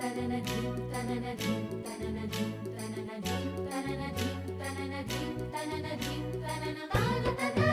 Ta na na dee, ta na na dee, ta na na dee, ta na na dee, ta na na dee, ta na na dee, ta na na dee, ta-na-na-dee,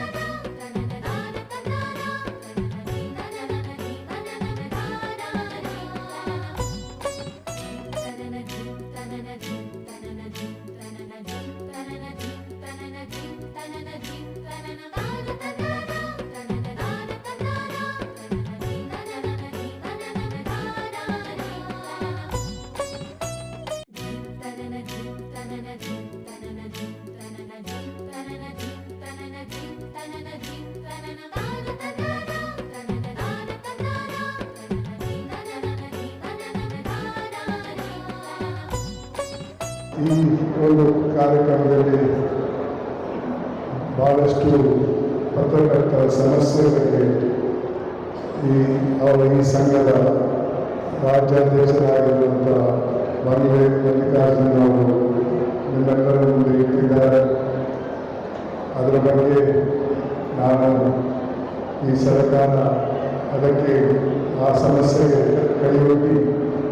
ಈ ಒಂದು ಕಾರ್ಯಕ್ರಮದಲ್ಲಿ ಭಾಳಷ್ಟು ಪತ್ರಕರ್ತರ ಸಮಸ್ಯೆಗಳಿಗೆ ಈ ಅವರ ಈ ಸಂಘದ ರಾಜ್ಯಾಧ್ಯಕ್ಷರಾಗಿರುವಂಥ ಮಲ್ಲಿಗೆ ಮಲ್ಲಿಕಾರ್ಜುನ ಅವರು ನಿಮ್ಮೆಲ್ಲರ ಮುಂದೆ ಇಟ್ಟಿದ್ದಾರೆ. ಅದರ ಬಗ್ಗೆ ನಾನು ಈ ಸರ್ಕಾರ ಅದಕ್ಕೆ ಆ ಸಮಸ್ಯೆಗೆ ಕೈಯೊಡ್ಡಿ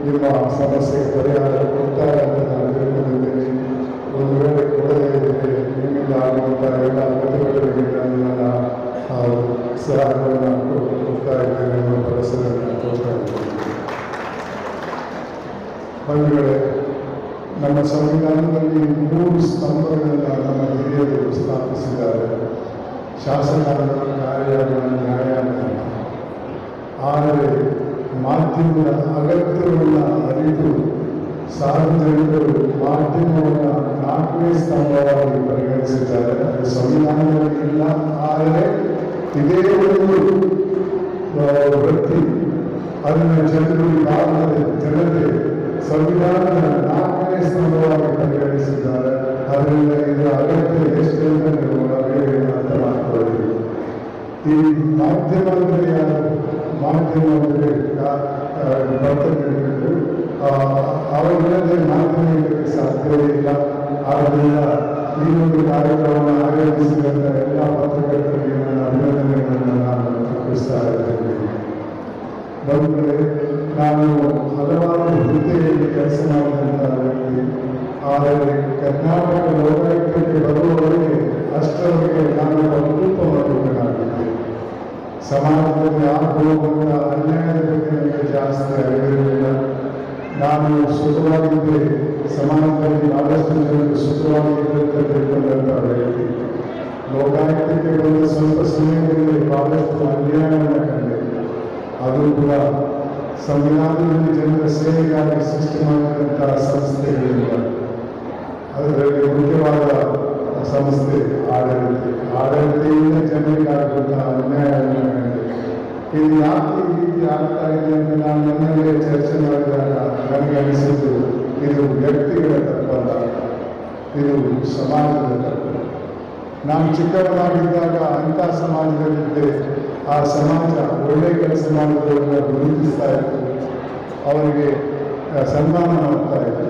ನಿಮ್ಮ ಸಮಸ್ಯೆಗೆ ಪರಿಹಾರ ಕೊಡ್ತಾರೆ ಅಂತ ನಾನು ತಿಳ್ಕೊಂಡಿದ್ದೇನೆ. ಒಂದು ವೇಳೆ ಕೊಡದೇ ಇದ್ದರೆ ನಿಮ್ಮಿಂದ ಆಗುವಂಥ ಎಲ್ಲ ಪ್ರತಿಭಟನೆಗೆ ನಾನು ನನ್ನ ಆ, ಸಹಾಯವನ್ನು ಕೊಡ್ತಾ ಇದ್ದೇನೆ ಅನ್ನೋ ಭರವಸೆಯನ್ನು ಕೊಡ್ತಾ ಇದ್ದೇನೆ. ಬಂಧುಗಳೇ ನಮ್ಮ ಸಂವಿಧಾನದಲ್ಲಿ ಮೂರು ಸ್ತಂಭಗಳನ್ನು ನಮ್ಮ ಹಿರಿಯರು ಸ್ಥಾಪಿಸಿದ್ದಾರೆ. ಶಾಸಕಾಂಗ ಕಾರ್ಯಾಂಗ ನ್ಯಾಯಾಂಗ ಆದರೆ ಮಾಧ್ಯಮದ ಅಗತ್ಯವನ್ನು ಅರಿತು ಸಾರ್ವಜನಿಕರು ಮಾಧ್ಯಮವನ್ನು ನಾಲ್ಕನೇ ಸ್ತಂಭವಾಗಿ ಪರಿಗಣಿಸಿದ್ದಾರೆ. ಅದು ಸಂವಿಧಾನದಲ್ಲಿ ಇಲ್ಲ ಆದರೆ ಇದೇ ಒಂದು ವೃತ್ತಿ. ಅದನ್ನು ಜನರು ಯಾವುದೇ ಜನತೆ ಸಂವಿಧಾನದ ನಾಲ್ಕನೇ ಸ್ತಂಭವಾಗಿ ಪರಿಗಣಿಸಿದ್ದಾರೆ. ಅದರಿಂದ ಇದರ ಅಗತ್ಯ ಎಷ್ಟು ಅಂತ ನೀವು ನಾವೇ ಅರ್ಥ ಮಾಡ್ಕೊಳ್ಳಿ ಈ ಮಾಧ್ಯಮ ಮಾಧ್ಯಮದಲ್ಲಿ ಯಾರು ಮಾಧ್ಯಮ ಅಂದರೆ ಬರ್ತಕ್ಕಂಥದ್ದು ಅವರಿಲ್ಲದೆ ಮಾಧ್ಯಮ ಇರಲಿಕ್ಕೆ ಸಾಧ್ಯವೇ ಇಲ್ಲ. ಆದ್ದರಿಂದ ಈ ಒಂದು ಕಾರ್ಯಕ್ರಮವನ್ನು ಆಯೋಜಿಸಿದಂಥ ಎಲ್ಲ ಪತ್ರಕರ್ತರಿಗೆ ನನ್ನ ಅಭಿನಂದನೆಗಳನ್ನು ನಾನು ಅರ್ಪಿಸ್ತಾ ಇದ್ದೇನೆ. ಲೋಕಾಯುಕ್ತಕ್ಕೆ ಬಂದ ಸ್ವಲ್ಪ ಸಮಯದಲ್ಲಿ ಬಹಳಷ್ಟು ಅನ್ಯಾಯವನ್ನು ಕಂಡೆ ಅದು ಕೂಡ ಸಂವಿಧಾನದಲ್ಲಿ ಜನರ ಸೇವೆಗಾಗಿ ಸೃಷ್ಟಿ ಮಾಡಿದಂತಹ ಸಂಸ್ಥೆಗಳಿಂದ ಅದರಲ್ಲಿ ಮುಖ್ಯವಾದ ಸಂಸ್ಥೆ ಆಡಳಿತ ಆಡಳಿತದಿಂದ ಜನರಿಗಾಗುವಂತಹ ಅನ್ಯಾಯವನ್ನು ಕಂಡೆ ಇದು ಯಾಕೆ ಈ ರೀತಿ ಆಗ್ತಾ ಇದೆ ಅಂತ ನಾನು ನನ್ನಲ್ಲೇ ಚರ್ಚೆ ಮಾಡಿದಾಗ ನನಗೆ ಅನಿಸಿದ್ದು ಇದು ವ್ಯಕ್ತಿಗಳ ತಪ್ಪಲ್ಲ ಇದು ಸಮಾಜದ ತಪ್ಪು ನಾನು ಚಿಕ್ಕವನಾಗಿದ್ದಾಗ ಅಂಥ ಸಮಾಜದಲ್ಲಿದ್ದೆ. ಆ ಸಮಾಜ ಒಳ್ಳೆ ಕೆಲಸ ಮಾಡಿದವರನ್ನ ಗುರುತಿಸ್ತಾ ಇತ್ತು ಅವರಿಗೆ ಸನ್ಮಾನ ಮಾಡ್ತಾ ಇತ್ತು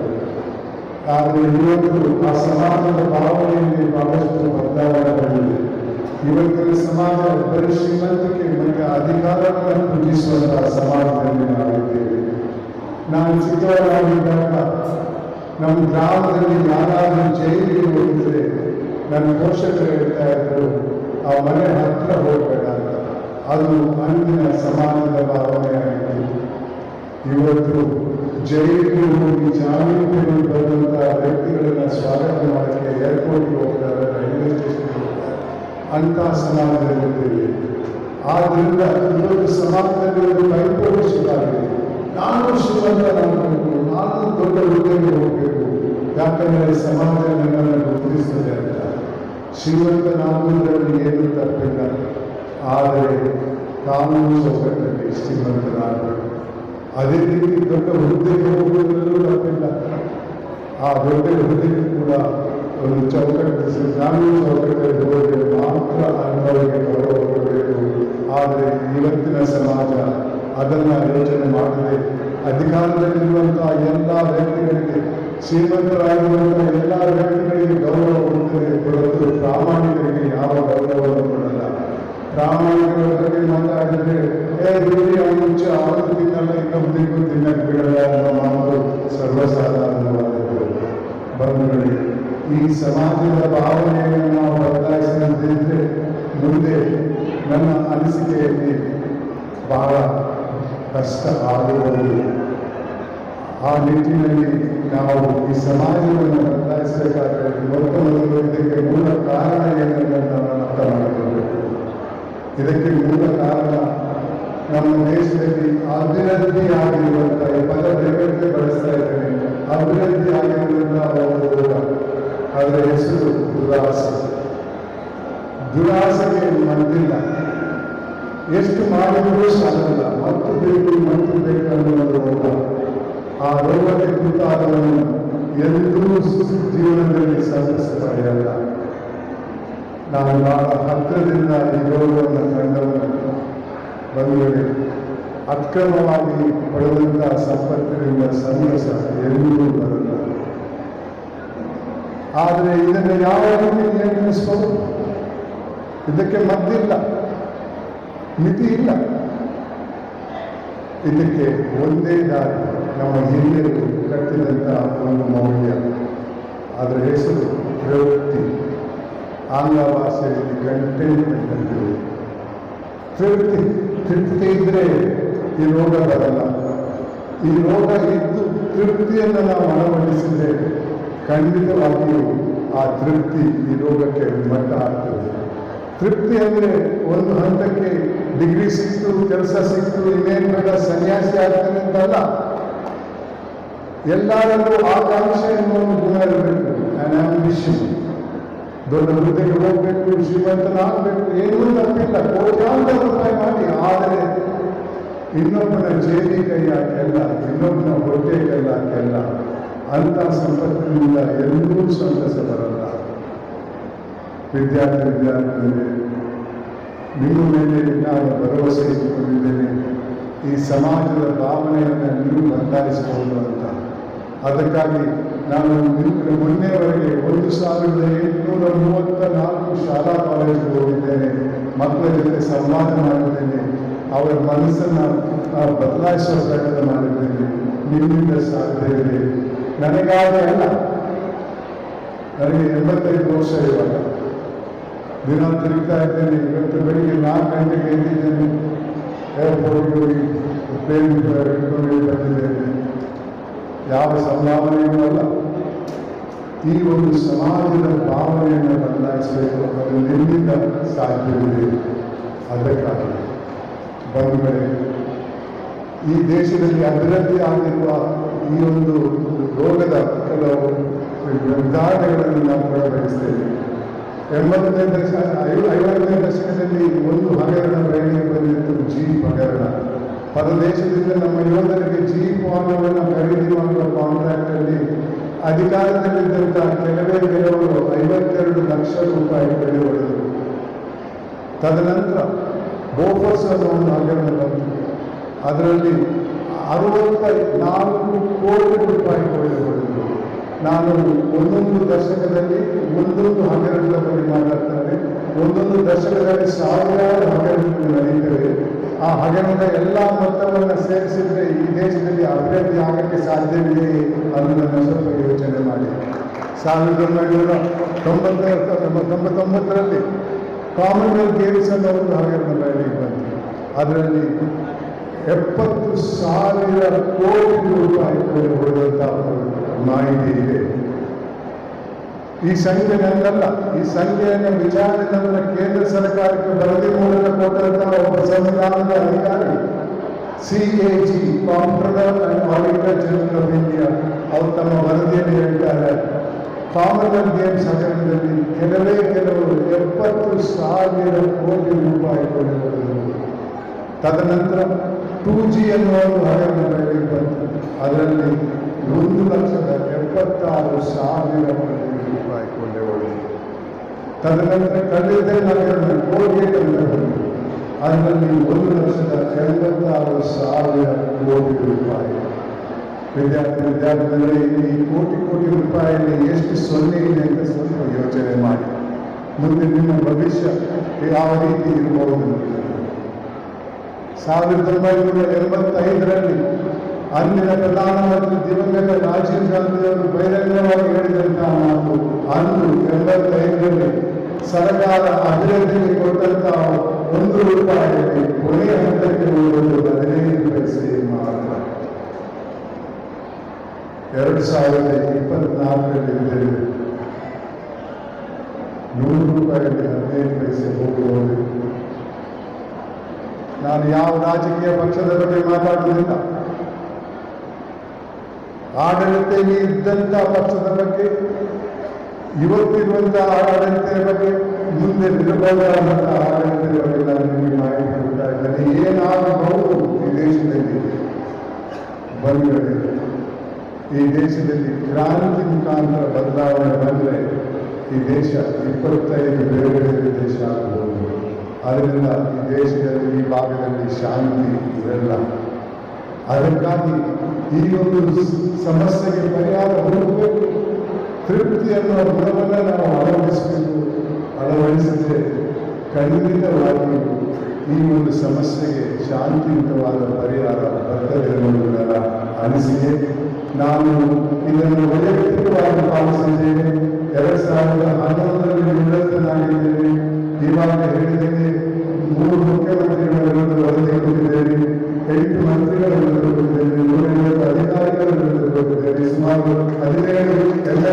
ಆದರೆ ಇವತ್ತು ಆ ಸಮಾಜದ ಭಾವನೆಯಲ್ಲಿ ಬಹಳಷ್ಟು ಬದಲಾವಣೆ ಬಂದಿದೆ. ಇವತ್ತಿನ ಸಮಾಜ ಬರೀ ಶ್ರೀಮಂತಿಕೆ, ಮತ್ತು ಅಧಿಕಾರವನ್ನು ಪೂಜಿಸುವಂತಹ ಸಮಾಜದಲ್ಲಿ ನಾವಿದ್ದೇವೆ. ನಾನು ಚಿಕ್ಕವರಾಗಿದ್ದಾಗ ನಮ್ಮ ಗ್ರಾಮದಲ್ಲಿ ಯಾರಾದರೂ ಜೈಲಿಗೆ ಹೋಗಿದ್ರೆ ನನ್ನ ಪೋಷಕರು ಹೇಳ್ತಾ ಇದ್ದರು ಆ ಮನೆ ಹತ್ರ ಹೋಗಬೇಡ ಅಂತ ಅದು ಅಂದಿನ ಸಮಾಜದ ಭಾವನೆ ಆಯಿತು ಇವತ್ತು ಜೈಲಿಗೆ ಹೋಗಿ ಜಾಮೀನು ಬಂದಂತಹ ವ್ಯಕ್ತಿಗಳನ್ನ ಸ್ವಾಗತ ಮಾಡಕ್ಕೆ ಏರ್ಪೋರ್ಟ್ಗೆ ಹೋಗ್ತಾರೆ ರೈಲ್ವೆ ಸ್ಟೇಷನ್ಗೆ ಹೋಗ್ತಾರೆ. ಅಂತ ಸಮಾಜದಲ್ಲಿದ್ದೇವೆ ಆದ್ದರಿಂದ ಇವತ್ತು ಸಮಾಜದಲ್ಲಿ ಒಂದು ಪೈಪೋಟಿ ಶುರುವಾಗಿದೆ ನಾನು ಶ್ರೀಮಂತನಾಗಬೇಕು ನಾನು ದೊಡ್ಡ ಹುದ್ದೆಗೆ ಹೋಗಬೇಕು. ಯಾಕಂದರೆ ಸಮಾಜ ಶ್ರೀಮಂತನಾಗುವುದರಲ್ಲಿ ಏನೂ ತಪ್ಪಿಲ್ಲ ಆದರೆ ಕಾನೂನು ಚೌಕಟ್ಟಲ್ಲಿ ಶ್ರೀಮಂತನಾಗಬೇಕು ಅದೇ ರೀತಿ ದೊಡ್ಡ ಹುದ್ದೆಗೆ ಹೋಗುವುದರಲ್ಲೂ ತಪ್ಪಿಲ್ಲ. ಆ ದೊಡ್ಡ ಹುದ್ದೆಗೆ ಕೂಡ ಒಂದು ಚೌಕಟ್ಟು ಕಾನೂನು ಚೌಕಟ್ಟಲ್ಲಿ ಹೋದರೆ ಮಾತ್ರ ಅಂಥವರಿಗೆ ಗೌರವ ಕೊಡಬೇಕು. ಆದರೆ ಇವತ್ತಿನ ಸಮಾಜ ಅದನ್ನು ಯೋಚನೆ ಮಾಡದೆ ಅಧಿಕಾರದಲ್ಲಿರುವಂತಹ ಎಲ್ಲ ವ್ಯಕ್ತಿಗಳಿಗೆ ಶ್ರೀಮಂತರಾಗಿರುವಂತಹ ಎಲ್ಲ ವ್ಯಕ್ತಿಗಳಿಗೆ ಗೌರವ ಉಂಟು ಹೊರತು ಪ್ರಾಮಾಣಿಕರಿಗೆ ಯಾವ ಗೌರವವನ್ನು ಕೊಡಲ್ಲ. ಪ್ರಾಮಾಣಿಕರ ಬಗ್ಗೆ ಮಾತಾಡಿದ್ರೆ, ಏ ದುಡ್ಡಿ ಅವನು ಮುಂಚೆ ಅವರು ತಿನ್ನಲ್ಲ ಇನ್ನೊಬ್ಬ ಮುಂದಿಗೂ ತಿನ್ನಕ್ಕೆ ಬಿಡಲ್ಲ ಅನ್ನೋ ಮಾತು ಸರ್ವಸಾಧಾರಣವಾದದ್ದು. ಬಂಧುಗಳಿಗೆ ಈ ಸಮಾಜದ ಭಾವನೆಯನ್ನು ನಾವು ಬದಲಾಯಿಸಿದಂತಿದ್ರೆ ಮುಂದೆ ನನ್ನ ಅನಿಸಿಕೆಯಲ್ಲಿ ಬಹಳ ಕಷ್ಟ ಆಗುವುದಿಲ್ಲ. ಆ ನಿಟ್ಟಿನಲ್ಲಿ ನಾವು ಈ ಸಮಾಜವನ್ನು ಬದಲಾಯಿಸಬೇಕಾದ್ರೆ ಇದಕ್ಕೆ ಮೂಲ ಕಾರಣ ಏನಂತ ನಾವು ಅರ್ಥ ಮಾಡಿಕೊಳ್ಬೇಕು. ಇದಕ್ಕೆ ಮೂಲ ಕಾರಣ ನಮ್ಮ ದೇಶದಲ್ಲಿ ಅಭಿವೃದ್ಧಿ ಆಗಿರುವಂಥ ಈ ಪದ ಬೇರೆ ಬಳಸ್ತಾ ಇದ್ದೇನೆ. ಅಭಿವೃದ್ಧಿ ಆಗಿರುವಂತಹ ಒಂದು ರೋಗ ಅದರ ಹೆಸರು ದುರಾಸೆ. ದುರಾಸೆಗೆ ಮದ್ದಿಲ್ಲ. ಎಷ್ಟು ಮಾಡಿದರೂ ಸಾಲಲ್ಲ. ಮತ್ತು ಬೇಕು ಮತ್ತು ಬೇಕು ಅನ್ನುವುದು ರೋಗ ಆ ರೋಗಕ್ಕೆ ಕುರಿತಾದವನ್ನು ಎಂದೂ ಜೀವನದಲ್ಲಿ ಸಂತಸ ಪಡೆಯಲ್ಲ ನಾನು ಬಹಳ ಹತ್ತಿರದಿಂದ ಈ ರೋಗವನ್ನು ಕಂಡವನು ಬಂದರೆ ಅಕ್ರಮವಾಗಿ ಪಡೆದಂತಹ ಸಂಪತ್ತಿನಿಂದ ಸಂತಸ ಎಂದೂ ಬರಲ್ಲ. ಆದರೆ ಇದನ್ನು ಯಾವ ರೀತಿ ನಿಯಂತ್ರಿಸಬಹುದು? ಇದಕ್ಕೆ ಮದ್ದಿಲ್ಲ. ಮಿತಿ ಇಲ್ಲ ಇದಕ್ಕೆ ಒಂದೇ ದಾರಿ. ನಮ್ಮ ಹಿರಿಯರು ಕಟ್ಟಿದಂಥ ಒಂದು ಮೌಲ್ಯ. ಅದರ ಹೆಸರು ಪ್ರವೃತ್ತಿ. ಆಂಗ್ಲ ಭಾಷೆಯಲ್ಲಿ ಕಂಟೆಂಟ್ಮೆಂಟ್ ಅಂತೇಳಿ ಪ್ರವೃತ್ತಿ ತೃಪ್ತಿ ಇದ್ದರೆ ಈ ರೋಗ ಬರಲ್ಲ. ಈ ರೋಗ ಇದ್ದು ತೃಪ್ತಿಯನ್ನು ನಾವು ಅಳವಡಿಸಿದ್ರೆ ಖಂಡಿತವಾಗಿಯೂ ಆ ತೃಪ್ತಿ ಈ ರೋಗಕ್ಕೆ ಮಟ್ಟ ಆಗ್ತದೆ. ತೃಪ್ತಿ ಅಂದರೆ ಒಂದು ಹಂತಕ್ಕೆ ಡಿಗ್ರಿ ಸಿಕ್ತು, ಕೆಲಸ ಸಿಕ್ತು, ಇನ್ನೇನು ಬೇಡ, ಸನ್ಯಾಸಿ ಆಗ್ತಾನೆ ಅಂತಲ್ಲ ಎಲ್ಲರಲ್ಲೂ ಆಕಾಂಕ್ಷೆ ಎನ್ನುವ ಒಂದು ಗುಣ ಇರಬೇಕು ನಾನು ಆಂಬಿಷನ್ ದೊಡ್ಡ ಹುದ್ದೆಗೆ ಹೋಗ್ಬೇಕು ಶ್ರೀಮಂತನಾಗಬೇಕು ಏನೂ ತಪ್ಪಿಲ್ಲ. ಕೋಟ್ಯಾಂತರ ರೂಪಾಯಿ ಮಾಡಿ. ಆದರೆ ಇನ್ನೊಬ್ಬನ ಜೇಬಿ ಕೈ ಹಾಕೆಲ್ಲ ಇನ್ನೊಬ್ಬನ ಹೊಟ್ಟೆ ಕೈ ಹಾಕೆಲ್ಲ ಅಂತ ಸಂಪತ್ತಿನಿಂದ ಎಲ್ಲರೂ ಸಂತಸ ಬರಲ್ಲ. ವಿದ್ಯಾರ್ಥಿ, ವಿದ್ಯಾರ್ಥಿಗಳೇ, ನಿಮ್ಮ ಮೇಲೆ ನಾನು ಭರವಸೆ ಇಟ್ಟುಕೊಂಡಿದ್ದೇನೆ. ಈ ಸಮಾಜದ ಭಾವನೆಯನ್ನು ನೀವು ಬದಲಾಯಿಸಬಹುದು ಅಂತ. ಅದಕ್ಕಾಗಿ ನಾನು ಮೊನ್ನೆವರೆಗೆ ಒಂದು ಸಾವಿರದ ಎಂಟುನೂರ ಮೂವತ್ತ ನಾಲ್ಕು ಶಾಲಾ ಕಾಲೇಜಿಗೆ ಹೋಗಿದ್ದೇನೆ. ಮಕ್ಕಳ ಜೊತೆ ಸಂವಾದ ಮಾಡಿದ್ದೇನೆ. ಅವರ ಮನಸ್ಸನ್ನು ಬದಲಾಯಿಸುವ ಪ್ರಯತ್ನ ಮಾಡಿದ್ದೇನೆ. ನಿಮ್ಮಿಂದ ಸಾಧ್ಯ ಇದೆ. ನನಗಾಗಿ ಅಲ್ಲ. ನನಗೆ ಎಂಬತ್ತೈದು ವರ್ಷ ಇವಾಗ. ದಿನ ತಿರುಗ್ತಾ ಇದ್ದೇನೆ. ಇವತ್ತು ಬೆಳಿಗ್ಗೆ ನಾಲ್ಕು ಗಂಟೆಗೆ ಎದ್ದಿದ್ದೇನೆ. ಏರ್ಪೋರ್ಟ್ಗೆ ಹೋಗಿ ಪ್ಲೇನ್ ಬಂದಿದ್ದೇನೆ. ಯಾವ ಸಂಭಾವನೆಯೂ ಅಲ್ಲ. ಈ ಒಂದು ಸಮಾಜದ ಭಾವನೆಯನ್ನು ಬದಲಾಯಿಸಬೇಕು ಅದು ನಿಮ್ಮಿಂದ ಸಾಧ್ಯವಿದೆ. ಅದಕ್ಕಾಗಿ ಬಂಧುಗಳೇ, ಈ ದೇಶದಲ್ಲಿ ಅಭಿವೃದ್ಧಿ ಆಗಿರುವ ಈ ಒಂದು ರೋಗದ ಕೆಲವು ನಿರ್ಧಾರಗಳನ್ನು ನಾವು ಪ್ರಕಟಿಸ್ತೇವೆ ಎಂಬತ್ತನೇ ದಶ ಐ- ಐವತ್ತನೇ ದಶಕದಲ್ಲಿ ಒಂದು ಹಗರಣ ಬೆಳೆಗೆ ಬಂದಿತ್ತು ಜೀಪ್ ಹಗರಣ. ಪರದೇಶದಿಂದ ನಮ್ಮ ಯೋಧರಿಗೆ ಜೀಪ್ ವಾಹನವನ್ನು ಖರೀದಿ ಮಾಡುವ ಕಾಂಟ್ರಾಕ್ಟಲ್ಲಿ ಅಧಿಕಾರದಲ್ಲಿದ್ದಂಥ ಕೆಲವೇ ಕೆಲವರು ಐವತ್ತೆರಡು ಲಕ್ಷ ರೂಪಾಯಿ ಬೆಲೆ ಹೊಡೆದರು ತದನಂತರ ಬೋಫರ್ಸ್ ಅನ್ನೋ ಒಂದು ಹಗರಣ ಬಂತು. ಅದರಲ್ಲಿ ಅರವತ್ತ ನಾಲ್ಕು ಕೋಟಿ ರೂಪಾಯಿ ಕೊಳೆ ಹೊಡೆದರು ನಾನು ಒಂದೊಂದು ದಶಕದಲ್ಲಿ, ಒಂದೊಂದು ಹಗರಣದ ಬಗ್ಗೆ ಮಾತಾಡ್ತಾರೆ ಒಂದೊಂದು ದಶಕದಲ್ಲಿ ಸಾವಿರಾರು ಹಗರಣಗಳು ನಡೀತವೆ ಆ ಹಗರಣದ ಎಲ್ಲ ಮೊತ್ತವನ್ನು ಸೇರಿಸಿದ್ರೆ ಈ ದೇಶದಲ್ಲಿ ಅಭಿವೃದ್ಧಿ ಆಗಕ್ಕೆ ಸಾಧ್ಯವಿದೆ ಅನ್ನೋದನ್ನು ಸ್ವಲ್ಪ ಯೋಚನೆ ಮಾಡಿ. ಸಾವಿರದ ಒಂಬೈನೂರ ತೊಂಬತ್ತ ತೊಂಬತ್ತೊಂಬತ್ತರಲ್ಲಿ ಕಾಮನ್ವೆಲ್ತ್ ಗೇಮ್ಸ್ ಅನ್ನೋ ಒಂದು ಹಗರಣ ಬಯಲಿಗೆ ಬಂತು ಅದರಲ್ಲಿ ಎಪ್ಪತ್ತು ಸಾವಿರ ಕೋಟಿ ರೂಪಾಯಿ ಹೋದಂತಹ ಮಾಹಿತಿ ಇದೆ. ಈ ಸಂಖ್ಯೆ ನನ್ನಲ್ಲ ಈ ಸಂಖ್ಯೆಯನ್ನು ವಿಚಾರಣೆ ತಂದ್ರೆ ಕೇಂದ್ರ ಸರ್ಕಾರಕ್ಕೆ ವರದಿ ಮೂಲಕ ಕೊಟ್ಟಂತಹ ಒಬ್ಬ ಸಂವಿಧಾನದ ಅಧಿಕಾರಿ C A G comptroller and auditor general of India ಅವರು ತಮ್ಮ ವರದಿಯಲ್ಲಿ ಹೇಳ್ತಾರೆ ಕಾಮನ್ವೆಲ್ತ್ ಗೇಮ್ಸ್ ಹಗರಣದಲ್ಲಿ ಕೆಲವೇ ಕೆಲವರು ಎಪ್ಪತ್ತು ಸಾವಿರ ಕೋಟಿ ರೂಪಾಯಿ ತದನಂತರ ಟೂ ಜಿ ಅನ್ನುವ ಒಂದು ಬಂತು. ಅದರಲ್ಲಿ ಒಂದು ಲಕ್ಷದ ಎಪ್ಪತ್ತಾರು ಸಾವಿರ ಕೋಟಿ ರೂಪಾಯಿ ಕೊಂಡೆ ಹೋಗಿದೆ ತದನಂತರ ಕಲ್ಲಿದ್ದೆ ಹಗರಣ ಕೋಲ್ಗೇಟ್ ಅಂತ ಬಂತು ಅದರಲ್ಲಿ ಒಂದು ಲಕ್ಷದ ಎಂಬತ್ತಾರು ಸಾವಿರ ಕೋಟಿ ರೂಪಾಯಿ ವಿದ್ಯಾರ್ಥಿ ವಿದ್ಯಾರ್ಥಿಗಳೇ ಈ ಕೋಟಿ ಕೋಟಿ ರೂಪಾಯಿಯಲ್ಲಿ ಎಷ್ಟು ಸೊನ್ನೆ ಇದೆ ಅಂತ ಸ್ವಲ್ಪ ಯೋಚನೆ ಮಾಡಿ ಮುಂದೆ ನಿಮ್ಮ ಭವಿಷ್ಯ ಯಾವ ರೀತಿ ಇರಬಹುದು ಸಾವಿರದ ಒಂಬೈನೂರ ಎಂಬತ್ತೈದರಲ್ಲಿ ಅಂದಿನ ಪ್ರಧಾನಮಂತ್ರಿ ದಿವಂಗತ ರಾಜೀವ್ ಗಾಂಧಿ ಅವರು ಬಹಿರಂಗವಾಗಿ ಹೇಳಿದಂತಹ ಮಾತು ಅಂದು ಎಂಬತ್ತೈದರಲ್ಲಿ ಸರ್ಕಾರ ಅಭಿವೃದ್ಧಿಗೆ ಕೊಟ್ಟಂತಹ ಒಂದು ರೂಪಾಯಿಯಲ್ಲಿ ಕೊನೆಯ ಹಂತಕ್ಕೆ ಹೋಗುವುದು ಹದಿನೈದು ಪೈಸೆ ಮಾತ್ರ. ಎರಡು ಸಾವಿರದ ಇಪ್ಪತ್ನಾಲ್ಕರಲ್ಲಿ ನೂರು ರೂಪಾಯಿಯಲ್ಲಿ ಹದಿನೈದು ಪೈಸೆ ಹೋಗುವುದು. ನಾನು ಯಾವ ರಾಜಕೀಯ ಪಕ್ಷದ ಬಗ್ಗೆ ಮಾತಾಡುವುದಿಲ್ಲ. ಆಡಳಿತದಲ್ಲಿ ಇದ್ದಂಥ ಪಕ್ಷದ ಬಗ್ಗೆ ಇವತ್ತಿರುವಂತಹ ಆಡಳಿತದ ಬಗ್ಗೆ, ಮುಂದೆ ನಿಲ್ಲಬಹುದಾದಂತಹ ಆಡಳಿತದ ಬಗ್ಗೆ ನಾನು ನಿಮಗೆ ಮಾಹಿತಿ ಕೊಡ್ತಾ ಇದ್ದೇನೆ. ಏನಾಗಬಹುದು ಈ ದೇಶದಲ್ಲಿ. ಬಂದರೆ, ಈ ದೇಶದಲ್ಲಿ ಕ್ರಾಂತಿ ಮುಖಾಂತರ ಬದಲಾವಣೆ ಬಂದರೆ, ಈ ದೇಶ ಇಪ್ಪತ್ತೈದು ಬೇರೆ ಬೇರೆ ದೇಶ ಆಗಬಹುದು ಅದರಿಂದ ಈ ದೇಶದಲ್ಲಿ, ಈ ಭಾಗದಲ್ಲಿ ಶಾಂತಿ ಇರಲ್ಲ. ಅದಕ್ಕಾಗಿ ಈ ಒಂದು ಸಮಸ್ಯೆಗೆ ಪರಿಹಾರ ಹುಡುಕಬೇಕು. ತೃಪ್ತಿ ಗುಣವನ್ನು ನಾವು ಅಳವಡಿಸಬೇಕು. ಅಳವಡಿಸಿದ್ರೆ ಖಂಡಿತವಾಗಿ ಈ ಒಂದು ಸಮಸ್ಯೆಗೆ ಶಾಂತಿಯುತವಾದ ಪರಿಹಾರ ಬರ್ತದೆ ಅನ್ನೋದು ನನ್ನ ಅನಿಸಿಕೆ. ನಾನು ಇದನ್ನು ವೈಯಕ್ತಿಕವಾಗಿ ಪಾಲಿಸಿದ್ದೇನೆ. ಎರಡು ಸಾವಿರದ ಹನ್ನೊಂದರಲ್ಲಿ ನಿವೃತ್ತನಾಗಿದ್ದೇನೆ ಇವಾಗ ಹೇಳಿದ್ದೇನೆ, ಮೂರು ಮುಖ್ಯಮಂತ್ರಿಗಳ ವಿರುದ್ಧ ವರದಿ ಕೊಟ್ಟಿದ್ದೇನೆ ಎಂಟು ಮಂತ್ರಿಗಳ ವಿರುದ್ಧ ನೂರ ಐವತ್ತು ಅಧಿಕಾರಿಗಳ ವಿರುದ್ಧ ಕೊಟ್ಟಿದ್ದೇನೆ ಸುಮಾರು ಹದಿನೇಳು ಎಲ್ಲ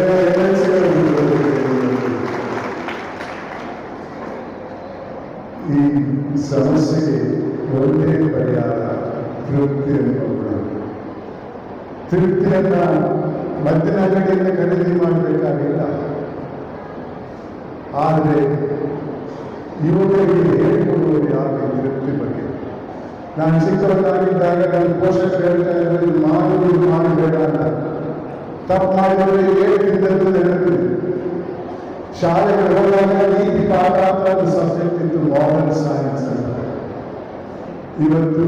ಈ ಸಮಸ್ಯೆಗೆ ಒಂದೇ ಪರಿಹಾರ ತೃಪ್ತಿಯನ್ನು ತೃಪ್ತಿಯನ್ನ ಮದ್ದಿನ ಅಂಗಡಿಯಿಂದ ಖರೀದಿ ಮಾಡಬೇಕಾಗಿಲ್ಲ. ಆದರೆ ಯುವಕರಿಗೆ ಹೇಳ್ಕೊಡುವುದು ಈ ತೃಪ್ತಿ ಬಗ್ಗೆ? ನಾನು ಚಿಕ್ಕವನಾಗಿದ್ದಾಗ ನನ್ನ ಪೋಷಕರು ಹೇಳ್ತಾ ಇದ್ದಾರೆ ಇದು ಮಾಡುವುದು ಮಾಡಬೇಡ ಅಂತ. ತಪ್ಪು ಮಾಡಿದರೆ ಏನು ತಿಂದದ್ದು ನೆನಪಿದೆ. ಶಾಲೆಗೆ ಹೋದಾಗ ನೀತಿ ಪಾಠ ಒಂದು ಸಬ್ಜೆಕ್ಟ್ ಇತ್ತು ಮಾಡರ್ನ್ ಸೈನ್ಸ್ ಅಂತ. ಇವತ್ತು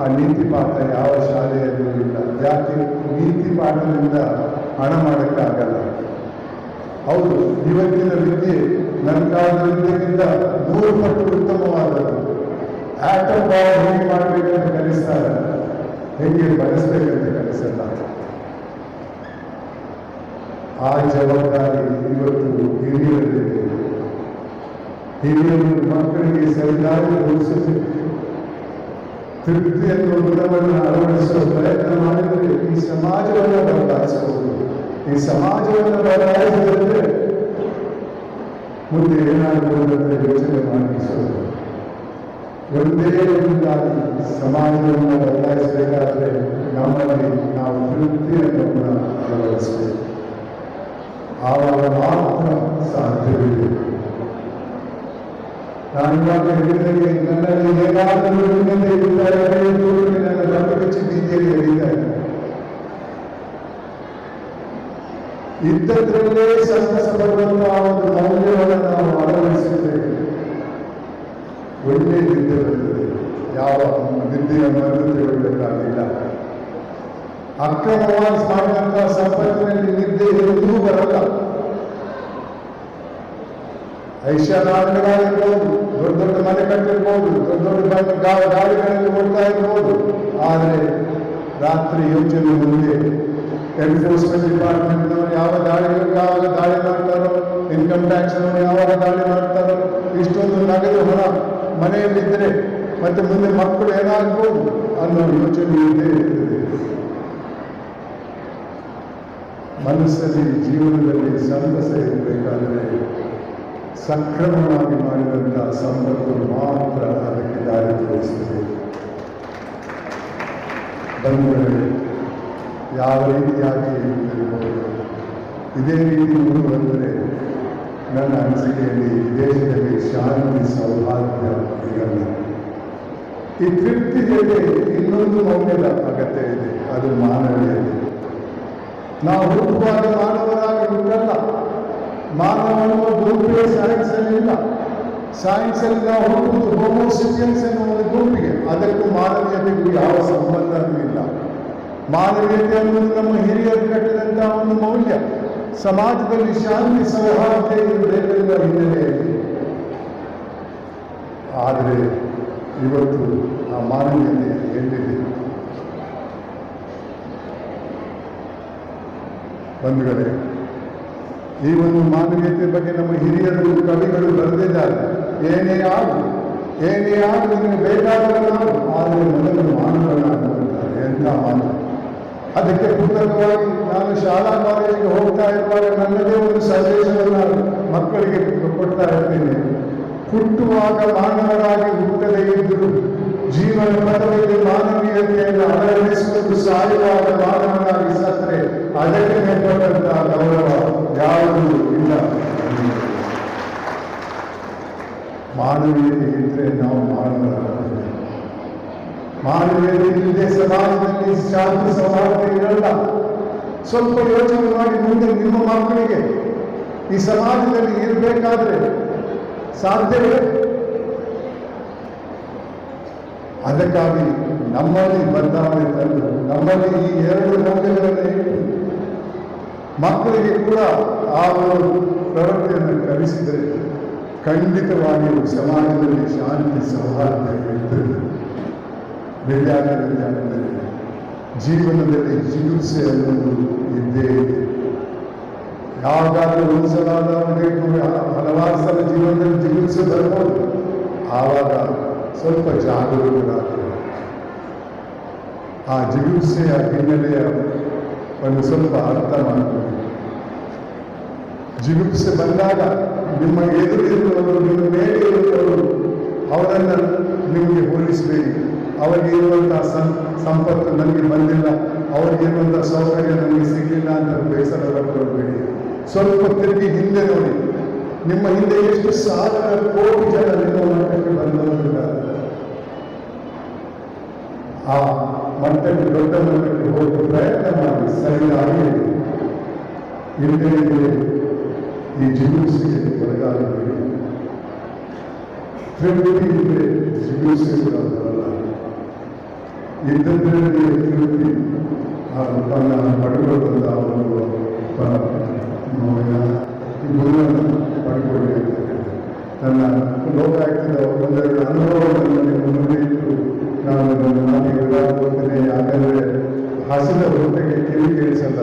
ಆ ನೀತಿ ಪಾಠ ಯಾವ ಶಾಲೆಯಲ್ಲೂ ಇಲ್ಲ. ಯಾಕೆ? ನೀತಿ ಪಾಠದಿಂದ ಹಣ ಮಾಡೋಕ್ಕಾಗಲ್ಲ. ಹೌದು, ಇವತ್ತಿನ ವಿದ್ಯೆ ನನ್ನ ಕಾಲದ ವಿದ್ಯೆಗಿಂತ ನೂರು ಪಟ್ಟು ಉತ್ತಮವಾದದ್ದು. ಆಟಮ್ ಬಾಂಬ್ ಹೇಗೆ ಮಾಡಬೇಕಂತ ಕಲಿಸ್ತಾರೆ ಹೇಗೆ ಬಳಸಬೇಕಂತ ಕಲಿಸಲ್ಲ ಆ ಜವಾಬ್ದಾರಿ ಇವತ್ತು ಹಿರಿಯರಲ್ಲಿದೆ ಹಿರಿಯರು ಮಕ್ಕಳಿಗೆ ಸರಿದಾರಿ ತೋರಿಸಬೇಕು ತೃಪ್ತಿ ಎನ್ನುವ ಗುಣವನ್ನು ಅಳವಡಿಸುವ ಪ್ರಯತ್ನ ಮಾಡಿದರೆ ಈ ಸಮಾಜವನ್ನು ಬದಲಾಯಿಸಬಹುದು ಈ ಸಮಾಜವನ್ನು ಬದಲಾಯಿಸಿದರೆ ಮುಂದೆ ಏನಾಗಬಹುದು ಅಂತ ಯೋಚನೆ ಮಾಡಿಸೋದು ಒಂದೇ ಒಂದಾಗಿ ಸಮಾಜವನ್ನು ಬದಲಾಯಿಸಬೇಕಾದ್ರೆ ನಮ್ಮಲ್ಲಿ ನಾವು ತೃಪ್ತಿ ಕೂಡ ಅಳವಡಿಸಬೇಕು ಆವಾಗ ಮಾತ್ರ ಸಾಧ್ಯವಿದೆ ನಾನು ಇವಾಗ ಹೇಳಿದಂಗೆ ನನ್ನಲ್ಲಿ ಏನಾದರೂ ನಿನ್ನಿಂದ ಇದ್ದಾರೆ ನನ್ನ ಬೀದಿಯಲ್ಲಿ ಎಳೀತಾ ಇದ್ದದ್ರಲ್ಲೇ ಒಂದು ಮೌಲ್ಯವನ್ನು ನಾವು ಅಳವಡಿಸಿದ್ದೇವೆ ಒಳ್ಳೆ ನಿದ್ದೆ ಬರ್ತದೆ ಯಾವ ನಿದ್ದೆಯ ಮದ್ದು ತಿಳಬೇಕಾಗಿಲ್ಲ ಅಕ್ರಮವಾಗಿ ಮಾಡಿದಂತಹ ಸಂಪತ್ತಿನಲ್ಲಿ ನಿದ್ದೆ ಎಂದೂ ಬರಲ್ಲ. ಐಷಾರಾಮಗಳಾಗಿರ್ಬೋದು ದೊಡ್ಡ ದೊಡ್ಡ ಮನೆ ಕಟ್ಟಿರ್ಬೋದು ದೊಡ್ಡ ದೊಡ್ಡ ಗಾಡಿಗಳಲ್ಲಿ ಓಡ್ತಾ ಇರ್ಬೋದು. ಆದರೆ ರಾತ್ರಿ ಯೋಚನೆ ಮುಂದೆ ಎನ್ಫೋರ್ಸ್ಮೆಂಟ್ ಡಿಪಾರ್ಟ್ಮೆಂಟ್ನವರು ಯಾವ ದಾಳಿ ಯಾವಾಗ ದಾಳಿ ಮಾಡ್ತಾರೋ ಇನ್ಕಮ್ ಟ್ಯಾಕ್ಸ್ನವರು ಯಾವಾಗ ದಾಳಿ ಮಾಡ್ತಾರೋ, ಇಷ್ಟೊಂದು ನಗದು ಹಣ ಮನೆಯಲ್ಲಿದ್ದರೆ ಮತ್ತೆ ಮುಂದೆ ಮಕ್ಕಳು ಏನಾಗ್ಬೋದು ಅನ್ನೋ ಯೋಚನೆ ಇದೆ ಮನಸ್ಸಲ್ಲಿ, ಜೀವನದಲ್ಲಿ ಸಂತಸ ಇರಬೇಕಾದರೆ ಸಕ್ರಮವಾಗಿ ಮಾಡಿದಂತಹ ಸಂಪತ್ತು ಮಾತ್ರ ಅದಕ್ಕೆ ದಾರಿ ತೋರಿಸುತ್ತದೆ ಬಂಧುಗಳೇ ಯಾವ ರೀತಿಯಾಗಿ ಇದೇ ರೀತಿ ಮುಂದುವರೆದರೆ ನನ್ನ ಅನಿಸಿಕೆಯಲ್ಲಿ ದೇಶದಲ್ಲಿ ಶಾಂತಿ ಸೌಹಾರ್ದ ಇರಲ್ಲ ಈ ತೃಪ್ತಿ ಜೊತೆ ಇನ್ನೊಂದು ಮೌಲ್ಯದ ಅಗತ್ಯ ಇದೆ. ಅದು ಮಾನವೀಯತೆ. ನಾವು ಹುಟ್ಟುವಾಗ ಮಾನವರಾಗಿ ಹುಟ್ಟಲ್ಲ. ಮಾನವನು ಗುಂಪಿಗೆ ಸೈನ್ಸ್ ಅಲ್ಲಿ ನಾವು ಹುಟ್ಟುವುದು ಹೋಮೋಸಿಪಿಯನ್ಸ್ ಎನ್ನುವ ಗುಂಪಿಗೆ. ಅದಕ್ಕೂ ಮಾನವೀಯತೆಗೂ ಯಾವ ಸಂಬಂಧವೂ ಇಲ್ಲ. ಮಾನವೀಯತೆ ಅನ್ನೋದು ನಮ್ಮ ಹಿರಿಯರು ಕಟ್ಟಿದಂತಹ ಒಂದು ಮೌಲ್ಯ. ಸಮಾಜದಲ್ಲಿ ಶಾಂತಿ ಸೌಹಾರ್ದ ಇರಬೇಕೆಂಬ ಹಿನ್ನೆಲೆಯಲ್ಲಿ. ಆದರೆ ಇವತ್ತು ಆ ಮಾನವೀಯತೆ ಎಲ್ಲಿದೆ ಬಂಧುಗಳೇ, ಈ ಒಂದು ಮಾನವೀಯತೆ ಬಗ್ಗೆ ನಮ್ಮ ಹಿರಿಯರು, ಕವಿಗಳು ಬರೆದಿದ್ದಾರೆ. ಏನೇ ಆಗು ಏನೇ ಆಗಲಿ ನಿಮಗೆ ಬೇಕಾದರೆ ನಾವು, ಆದರೆ ಮೊದಲು ಮಾನವರಾಗಿದ್ದಾರೆ ಎಂಥ ಮಾನವ ಅದಕ್ಕೆ ಪೂರಕವಾಗಿ ನಾನು ಶಾಲಾ ಕಾಲೇಜಿಗೆ ಹೋಗ್ತಾ ಇರುವಾಗ ನನ್ನದೇ ಒಂದು ಸಂದೇಶವನ್ನು ಮಕ್ಕಳಿಗೆ ಕೊಡ್ತಾ ಇರ್ತೀನಿ. ಹುಟ್ಟುವಾಗ ಮಾನವರಾಗಿ ಹುಟ್ಟದೇ ಇದ್ದರು ಜೀವನ ಪದವಿಗೆ ಮಾನವೀಯತೆಯನ್ನು ಅಳವಡಿಸಿಕೊಂಡು ಸಾಯುವಾಗ ಮಾನವರಾಗಿ ಸತ್ತರೆ, ಅದಕ್ಕೆ ಮೇಲ್ಪಟ್ಟಂತಹ ಗೌರವ ಯಾವುದೂ ಇಲ್ಲ. ಮಾನವೀಯತೆ ಇದ್ರೆ ನಾವು ಮಾನವರಾಗ್ತೇವೆ ಮಾನವೀಯತೆ ಇಲ್ಲದೆ ಸಮಾಜದಲ್ಲಿ ಶಾಂತಿ ಸೌಹಾರ್ದ ಇರಲ್ಲ. ಸ್ವಲ್ಪ ಯೋಚನೆ ಮಾಡಿ ಮುಂದೆ ನಿಮ್ಮ ಮಕ್ಕಳಿಗೆ, ಈ ಸಮಾಜದಲ್ಲಿ ಇರಬೇಕಾದ್ರೆ ಸಾಧ್ಯವೇ? ಅದಕ್ಕಾಗಿ ನಮ್ಮಲ್ಲಿ ಬದಲಾವಣೆ ತಂದು, ನಮ್ಮಲ್ಲಿ ಈ ಎರಡು ಮೌಲ್ಯಗಳನ್ನು ಇಟ್ಟು ಮಕ್ಕಳಿಗೆ ಕೂಡ ಆ ಒಂದು ಪ್ರವೃತ್ತಿಯನ್ನು ಕಲಿಸಿದರೆ ಖಂಡಿತವಾಗಿಯೂ ಸಮಾಜದಲ್ಲಿ ಶಾಂತಿ, ಸೌಹಾರ್ದ ಇರ್ತದೆ ವಿದ್ಯಾರ್ಥಿ ವಿದ್ಯಾರ್ಥಿಗಳಿಗೆ ಜೀವನದಲ್ಲಿ ಚಿಕಿತ್ಸೆ ಅನ್ನೋದು ಇದ್ದೇ ಇದೆ. ಯಾವಾಗಾದ್ರೂ ಅವರಿಗೆ ಹಲವಾರು ಸಲ ಜೀವನದಲ್ಲಿ ಚಿಕಿತ್ಸೆ ಬರ್ಬೋದು ಆವಾಗ ಸ್ವಲ್ಪ ಜಾಗರೂಕರಾಗಿ. ಆ ಜಿಗುಪ್ಸೆಯ ಹಿನ್ನೆಲೆಯ ಒಂದು ಸ್ವಲ್ಪ ಅರ್ಥ ಮಾಡಿಕೊಳ್ಳಿ. ಜಿಗುಪ್ಸೆ ಬಂದಾಗ ನಿಮ್ಮ ಎದುರಿರುವವರು, ನಿಮ್ಮ ಮೇಲೆ ಇರುವವರು ಅವರನ್ನು ನಿಮಗೆ ಹೋಲಿಸಬೇಕು ಅವರಿಗೆ ಇರುವಂತಹ ಸಂ, ಸಂಪತ್ತು ನನಗೆ ಬಂದಿಲ್ಲ. ಅವರಿಗೆ ಇರುವಂತಹ ಸೌಕರ್ಯ ನನಗೆ ಸಿಗಲಿಲ್ಲ ಅಂತ ಬೇಸರ ಪಟ್ಕೊಳ್ಬೇಡಿ ಸ್ವಲ್ಪ ತಿರುಗಿ ಹಿಂದೆ ನೋಡಿ ನಿಮ್ಮ ಹಿಂದೆ ಎಷ್ಟು ಸಾವಿರ ಕೋಟಿ ಜನ ನಿಮ್ಮ ಮಟ್ಟಕ್ಕೆ ಬಂದವರಿದ್ದಾರೆ ಆ ಮಟ್ಟಕ್ಕೆ ದೊಡ್ಡ ಮಟ್ಟಕ್ಕೆ ಹೋಗಿ ಪ್ರಯತ್ನ ಮಾಡಿ ಸರಿಯಾಗಿ ಇಲ್ಲದೆ ಈ ಜಿಗುಪ್ಸೆಗೆ ಒಳಗಾಗಬೇಡಿ ತೃಪ್ತಿ ಇದ್ರೆ ಜಿಗುಪ್ಸೆ ಕೂಡ ಬರಲ್ಲ ಇದ್ದದ್ರಲ್ಲಿ ತೃಪ್ತಿ ಆ ತನ್ನ ಪಡ್ಕೊಳ್ಳುವಂಥ ಒಂದು ಪಡ್ಕೊಳ್ಳಿ ಅಂತ. ನನ್ನ ಲೋಕಾಯುಕ್ತದ ಒಂದೆರಡು ಅನುಭವಗಳನ್ನು ನಿಮ್ಮ ಮುಂದಿಟ್ಟು ನಾನು ನನ್ನ ಮಾತಿಗೆ ಹೋಗ್ತೇನೆ ಯಾಕಂದರೆ ಹಸಿದ ಹೊಟ್ಟೆಗೆ ಕಿವಿ ಕೇಳಿಸಲ್ಲ.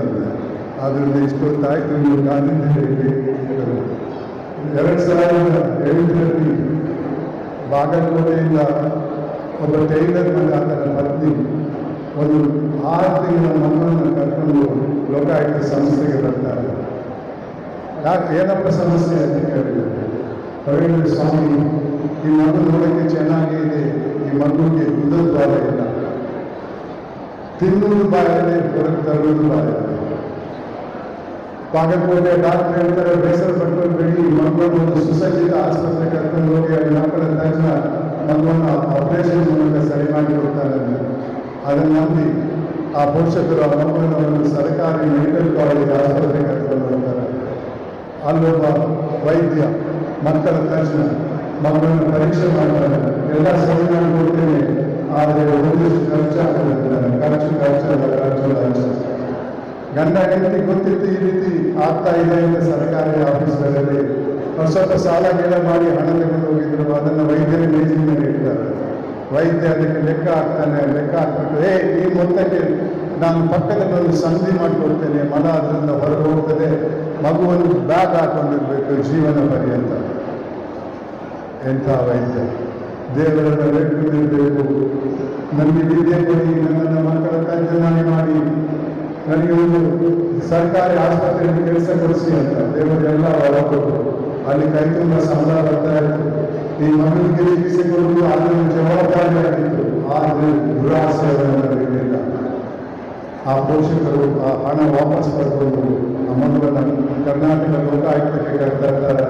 ಆದ್ದರಿಂದ ಇಷ್ಟೊತ್ತಾಯ್ತು ನೀವು ಹೇಳಿ ಎರಡು ಸಾವಿರದ ಎಂಟರಲ್ಲಿ ಬಾಗಲಕೋಟೆಯಿಂದ ಒಬ್ಬ ಟೈಲರ್ ಮಗ ಆತನ ಪತ್ನಿ ಒಂದು ಆರು ತಿಂಗಳ ಮಕ್ಕಳನ್ನು ಕರ್ಕೊಂಡು ಲೋಕಾಯುಕ್ತ ಸಂಸ್ಥೆಗೆ ಬರ್ತಾರೆ. ಯಾಕೆ ಏನಪ್ಪ ಸಮಸ್ಯೆ ಅಂತ ಕೇಳಿದ್ರು ಪ್ರವೀಣ ಸ್ವಾಮಿ, ಈ ಮಗು ನೋಡೋಕ್ಕೆ ಚೆನ್ನಾಗಿ ಇದೆ. ಈ ಮಗುಗೆ ಉದ್ದದ ಬಾಲ ಇಲ್ಲ. ತಿನ್ನುವುದು ಬಾಯಿದೆ ಹೊರಗೆ ತರುವುದು ಬಾಯಿದೆ ಬಾಗಲಕೋಟೆ ಡಾಕ್ಟರ್ ಹೇಳ್ತಾರೆ, ಬೇಸರ ಪಟ್ಕೊಳ್ಬೇಡಿ ಈ ಮಗುವನ್ನು ಒಂದು ಸುಸಜ್ಜಿತ ಆಸ್ಪತ್ರೆ ಕರ್ಕೊಂಡು ಹೋಗಿ ಅಲ್ಲಿ ಮಕ್ಕಳ ತಕ್ಷಣ ಮಗುವನ್ನು ಆಪರೇಷನ್ ಮೂಲಕ ಸರಿ ಮಾಡಿ ಕೊಡ್ತಾರೆ. ಅದನ್ನು ನಂಬಿ ಆ ಪೋಷಕರು ಆ ಮಗುವನ್ನು ಒಂದು ಸರ್ಕಾರಿ ಮೆಡಿಕಲ್ ಕಾಲೇಜ್ ಆಸ್ಪತ್ರೆ ಕರ್ಕೊಂಡು ಹೋಗ್ತಾರೆ. ಅಲ್ಲೊಬ್ಬ ವೈದ್ಯ, ಮಕ್ಕಳ ತಕ್ಷಣ ಮಕ್ಕಳನ್ನು ಪರೀಕ್ಷೆ ಮಾಡ್ತಾರೆ. ಎಲ್ಲ ಸರಿ ಕೊಡ್ತೇನೆ. ಆದರೆ ಒಂದಿಷ್ಟು ಖರ್ಚಾಗ್ತದೆ. ಖರ್ಚು ಖರ್ಚಲ್ಲ ಖರ್ಚು ಖರ್ಚು. ಗಂಡ, ಹೆಂಡತಿ ಗೊತ್ತಿತ್ತು ಈ ರೀತಿ ಆಗ್ತಾ ಇದೆ ಅಂತ ಸರ್ಕಾರಿ ಆಫೀಸ್ಗಳಲ್ಲಿ. ಸ್ವಲ್ಪ ಸಾಲ ಮಾಡಿ ಹಣ ತೆಗೆದು ಹೋಗಿದ್ರು. ಅದನ್ನು ವೈದ್ಯರ ಮೇಜಿನ ಮೇಲೆ ವೈದ್ಯ ಅದಕ್ಕೆ ಲೆಕ್ಕ ಹಾಕ್ತಾನೆ, ಲೆಕ್ಕ ಹಾಕ್ಬಿಟ್ಟು ಏ ಈ ಮೊತ್ತಕ್ಕೆ ನಾನು ಪಕ್ಕದ ಒಂದು ಸಂಧಿ ಮಾಡಿಕೊಡ್ತೇನೆ, ಮಲ ಅದರಿಂದ ಹೊರಗೆ ಹೋಗ್ತದೆ, ಮಗುವನ್ನು ಬ್ಯಾಗ್ ಹಾಕೊಂಡಿರ್ಬೇಕು, ಜೀವನ ಪರ್ಯಂತ ಎಂಥ ವೈದ್ಯ. ದೇವರನ್ನು ಬೆಟ್ಟಿರಬೇಕು ನನಗೆ ವಿದ್ಯೆ ಕೊಡಿ, ನನ್ನನ್ನು ಮಕ್ಕಳ ಕಲ್ಯಾಣ ಮಾಡಿ. ನನಗೆ ಒಂದು ಸರ್ಕಾರಿ ಆಸ್ಪತ್ರೆಯಲ್ಲಿ ಕೆಲಸ ಕೊಡಿಸಿ ಅಂತ ದೇವರೆಲ್ಲ ಹೊರಕೊಟ್ಟು ಅಲ್ಲಿ ಕೈ ತುಂಬ ಸಂಬಳ ಬರ್ತಾ ಇತ್ತು. ಈ ಮಗನಿಗೆ ಕೊಡುವುದು ಅದನ್ನು ಜವಾಬ್ದಾರಿ ಆಗಿತ್ತು. ಆದರೆ ದುರಾಸೆ ಅವರಲ್ಲಿರಲಿಲ್ಲ ಆ ಪೋಷಕರು ಆ ಹಣ ವಾಪಸ್ ಪಡ್ಕೊಂಡು ಆ ಮಗುವನ್ನು ಕರ್ನಾಟಕ ಲೋಕಾಯುಕ್ತಕ್ಕೆ ಕರ್ತಾ ಇರ್ತಾರೆ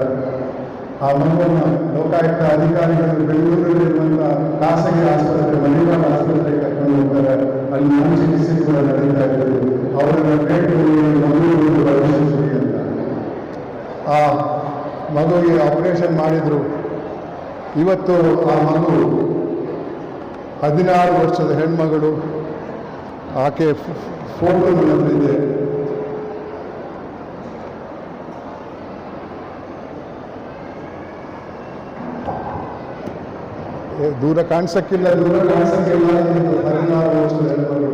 ಆ ಮಗುವನ್ನು ಲೋಕಾಯುಕ್ತ ಅಧಿಕಾರಿಗಳು ಬೆಂಗಳೂರಲ್ಲಿರುವಂಥ ಖಾಸಗಿ ಆಸ್ಪತ್ರೆ, ಮಣಿಪಾಲ ಆಸ್ಪತ್ರೆಗೆ ಕರ್ಕೊಂಡು ಹೋಗ್ತಾರೆ. ಅಲ್ಲಿ ನಮ್ಮ ಚಿಕಿತ್ಸೆ ಕೂಡ ನಡೀತಾ ಇದ್ದರು ಅವರನ್ನು ಭೇಟಿ ಭವಿಷ್ಯಶ್ರೀ ಅಂತ. ಆ ಮಗುವಿಗೆ ಆಪರೇಷನ್ ಮಾಡಿದರು. ಇವತ್ತು ಆ ಮಗು ಹದಿನಾರು ವರ್ಷದ ಹೆಣ್ಮಗಳು ಆಕೆ ಫೋಟೋ ಬಂದಿದೆ ಏ, ದೂರ ಕಾಣಿಸಕ್ಕಿಲ್ಲ. ದೂರ ಕಾಣಿಸಕ್ಕಿಲ್ಲ. ಹದಿನಾರು ವರ್ಷದ ಹೆಣ್ಮಗಳು.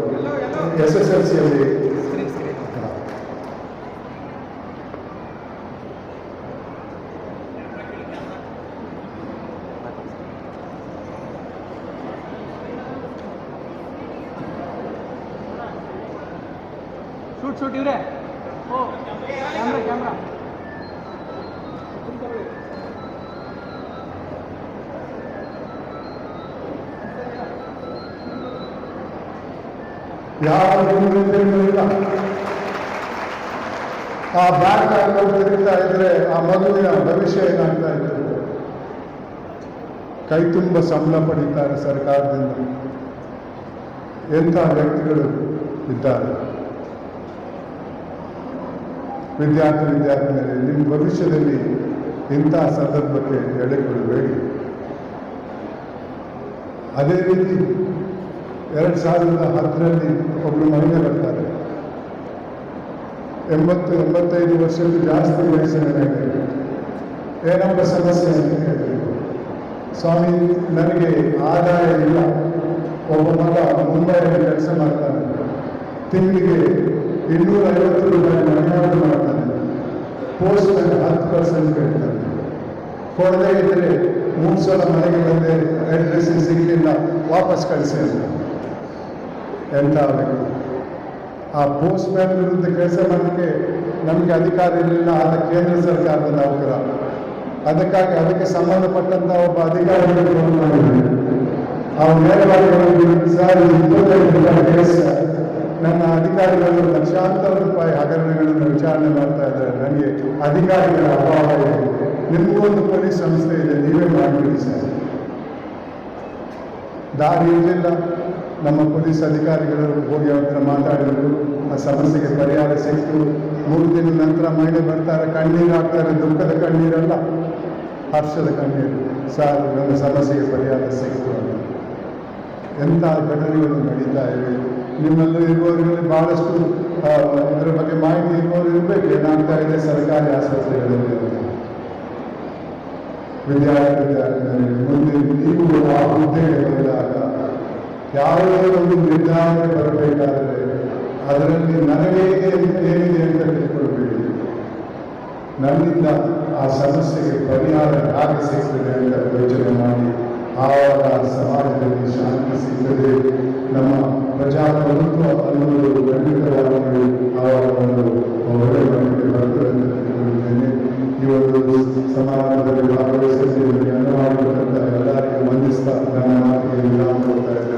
ಎಸ್ ಎಸ್ ಎಲ್ ಸಿಯಲ್ಲಿ ಯಾವ ಇಲ್ಲ ಆ ಬ್ಯಾಂಕ್ ಹಾಕೊಂಡು ತಿರುಗ್ತಾ ಇದ್ರೆ ಆ ಮಗುವಿನ ಭವಿಷ್ಯ ಏನಾಗ್ತಾ ಇತ್ತು ಕೈ ತುಂಬ ಸಂಬಳ ಪಡೀತಾರೆ ಸರ್ಕಾರದಿಂದ. ಎಂಥ ವ್ಯಕ್ತಿಗಳು ಇದ್ದಾರೆ? ವಿದ್ಯಾರ್ಥಿ, ವಿದ್ಯಾರ್ಥಿನಿಯರೇ, ನಿಮ್ಮ ಭವಿಷ್ಯದಲ್ಲಿ ಇಂಥ ಸಂದರ್ಭಕ್ಕೆ ಎಡೆಕೊಡಬೇಡಿ ಅದೇ ರೀತಿ ಎರಡು ಸಾವಿರದ ಹತ್ತರಲ್ಲಿ ಒಬ್ಬರು ಮಹಿಳೆ ಬರ್ತಾರೆ. ಎಂಬತ್ತು, ಎಂಬತ್ತೈದು ವರ್ಷಕ್ಕೂ ಜಾಸ್ತಿ ವಯಸ್ಸಿನಲ್ಲಿ ಏನಪ್ಪ ಸಮಸ್ಯೆ ಅಂತ ಕೇಳಿದ್ರು. ಸ್ವಾಮಿ, ನನಗೆ ಆದಾಯ ಇಲ್ಲ. ಒಬ್ಬ ಮಗ ಮುಂಬೈನಲ್ಲಿ ಕೆಲಸ ಮಾಡ್ತಾನೆ. ತಿಂಗಳಿಗೆ ಇನ್ನೂರ ಐವತ್ತು ರೂಪಾಯಿ ಮನೆಯಾಡು ಮಾಡ್ತಾನೆ. ಪೋಸ್ಟ್ ಹತ್ತು ಪರ್ಸೆಂಟ್ ಕೇಳ್ತಾನೆ ಕೊಡದೇ ಇದ್ದರೆ ಮೂರು ಸಲ ಮನೆಗೆ ಬಂದೆ ಅಡ್ರೆಸ್ ಸಿಗಲಿಲ್ಲ, ವಾಪಸ್ ಕಳಿಸಿ ಅಂತ. ಎಂಥ ಆ ಪೋಸ್ಟ್ ಮ್ಯಾನ್ ವಿರುದ್ಧ ಕೆಲಸ ಮಾಡಲಿಕ್ಕೆ ನಮಗೆ ಅಧಿಕಾರ ಇರಲಿಲ್ಲ ಆದ ಕೇಂದ್ರ ಸರ್ಕಾರದ ನೌಕರ ಅದಕ್ಕಾಗಿ ಅದಕ್ಕೆ ಸಂಬಂಧಪಟ್ಟಂತ ಒಬ್ಬ ಅಧಿಕಾರಿಗಳು ಫೋನ್ ಮಾಡಿದ್ದಾರೆ ಅವ್ರು ನೇರವಾಗಿ ಸರ್ ನನ್ನ ಅಧಿಕಾರಿಗಳು ಲಕ್ಷಾಂತರ ರೂಪಾಯಿ ಹಗರಣಗಳನ್ನು ವಿಚಾರಣೆ ಮಾಡ್ತಾ ಇದ್ದಾರೆ. ನನಗೆ ಅಧಿಕಾರಿಗಳ ಅಭಾವ ಇದೆ. ನಿಮಗೂ ಒಂದು ಪೊಲೀಸ್ ಸಂಸ್ಥೆ ಇದೆ, ನೀವೇ ಮಾಡಿಬಿಡಿ ಸರ್. ದಾರಿ ಇರಲಿಲ್ಲ. ನಮ್ಮ ಪೊಲೀಸ್ ಅಧಿಕಾರಿಗಳು ಹೋಗಿ ಅವ್ರ ಹತ್ರ ಮಾತಾಡಿದ್ರು. ಆ ಸಮಸ್ಯೆಗೆ ಪರಿಹಾರ ಸಿಕ್ತು. ಮೂರು ದಿನ ನಂತರ ಮಹಿಳೆ ಬರ್ತಾರೆ. ಕಣ್ಣೀರು ಹಾಕ್ತಾರೆ ದುಃಖದ ಕಣ್ಣೀರಲ್ಲ? ಹರ್ಷದ ಕಣ್ಣೀರು. ಸರ್, ನನ್ನ ಸಮಸ್ಯೆಗೆ ಪರಿಹಾರ ಸಿಕ್ತು ಅಂತ. ಎಂಥ ಘಟನೆಗಳು ನಡೀತಾ ಇವೆ? ನಿಮ್ಮಲ್ಲೂ ಇರುವವರಲ್ಲಿ ಬಹಳಷ್ಟು ಅದರ ಬಗ್ಗೆ ಮಾಹಿತಿ ಇರುವವರು ಇರಬೇಕು. ಏನಾಗ್ತಾ ಇದೆ? ಸರ್ಕಾರಿ ಆಸ್ಪತ್ರೆಗಳಲ್ಲಿ. ವಿದ್ಯಾರ್ಥಿ ಮುಂದೆ ನೀವು ಆ ಹುದ್ದೆಗೆ ಬಂದಾಗ ಯಾವುದೇ ಒಂದು ನಿರ್ಧಾರಕ್ಕೆ ಬರಬೇಕಾದರೆ ಅದರಲ್ಲಿ ನನಗೆ ಏನ್- ಏನಿದೆ ಅಂತ ತಿಳ್ಕೊಳ್ಬೇಡಿ. ನನ್ನಿಂದ ಆ ಸಮಸ್ಯೆಗೆ ಪರಿಹಾರ ಹೇಗೆ ಸಿಗ್ತದೆ ಅಂತ ಯೋಚನೆ ಮಾಡಿ. ಆವಾಗ ಸಮಾಜದಲ್ಲಿ ಶಾಂತಿ ಸಿಗ್ತದೆ. ನಮ್ಮ ಪ್ರಜಾಪ್ರಭುತ್ವ ಅನ್ನೋದು ಖಂಡಿತವಾಗಿಯೂ ಆವಾಗ ಒಂದು ಒಳ್ಳೆ ಮಟ್ಟಿಗೆ ಬರ್ತದೆ ಅಂತ ಈ ಒಂದು ಸಮಾರಂಭದಲ್ಲಿ ಭಾಗವಹಿಸಿದ್ದೇನೆ ಅನುವಾಗಿರ್ತಕ್ಕಂಥ ಎಲ್ಲರಿಗೂ ವಂದಿಸ್ತಾ ನನ್ನ ಮಾತಿಗೆ ವಿರಾಮ ಇದ್ದೇನೆ.